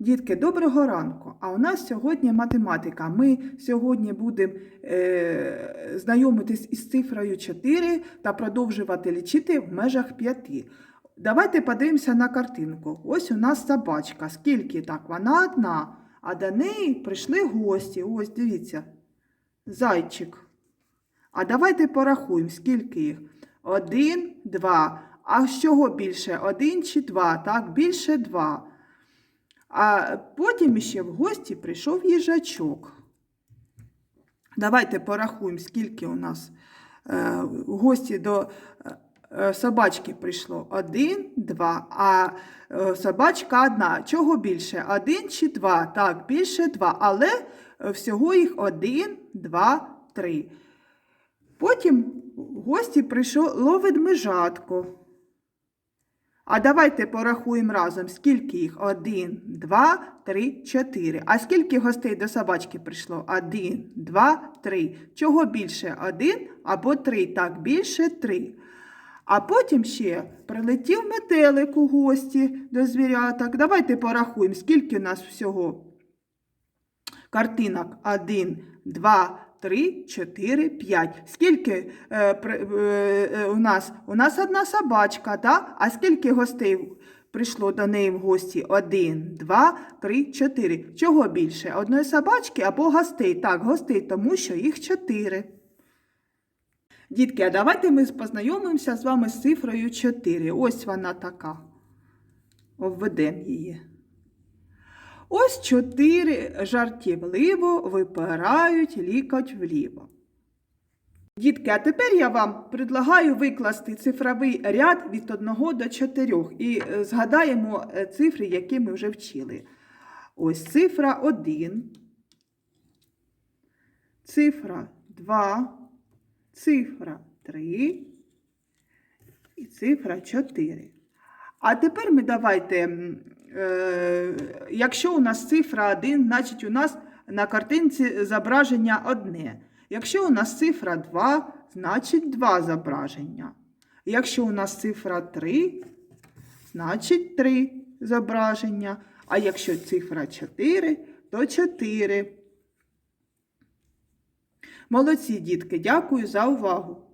Дітки, доброго ранку! А у нас сьогодні математика. Ми сьогодні будемо е, знайомитись із цифрою 4 та продовжувати лічити в межах 5. Давайте подивимося на картинку. Ось у нас собачка. Скільки так? Вона одна. А до неї прийшли гості. Ось дивіться. Зайчик. А давайте порахуємо, скільки їх. Один, два. А з чого більше? Один чи два? Так, більше два. А потім ще в гості прийшов їжачок. Давайте порахуємо, скільки у нас е, в гості до е, собачки прийшло. Один, два. А е, собачка одна. Чого більше? Один чи два? Так, більше два. Але е, всього їх один, два, три. Потім в гості прийшло ведмежатко. А давайте порахуємо разом, скільки їх? Один, два, три, чотири. А скільки гостей до собачки прийшло? Один, два, три. Чого більше? Один або три? Так, більше три. А потім ще прилетів метелик у гості до звіряток. Давайте порахуємо, скільки у нас всього картинок. Один, два, три, чотири, п'ять. Скільки е, е, е, у нас? У нас одна собачка, да? а скільки гостей прийшло до неї в гості? Один, два, три, чотири. Чого більше? Одної собачки або гостей? Так, гостей, тому що їх чотири. Дітки, а давайте ми познайомимося з вами з цифрою 4. Ось вона така. Обведемо її. Ось чотири жартівливо випирають лікоть вліво. Дітки, а тепер я вам предлагаю викласти цифровий ряд від 1 до 4 і е, згадаємо е, цифри, які ми вже вчили. Ось цифра 1, цифра 2, цифра 3 і цифра 4. А тепер ми давайте, якщо у нас цифра 1, значить у нас на картинці зображення одне. Якщо у нас цифра 2, значить два зображення. Якщо у нас цифра 3, значить 3 зображення. А якщо цифра 4, то 4. Молодці, дітки, дякую за увагу.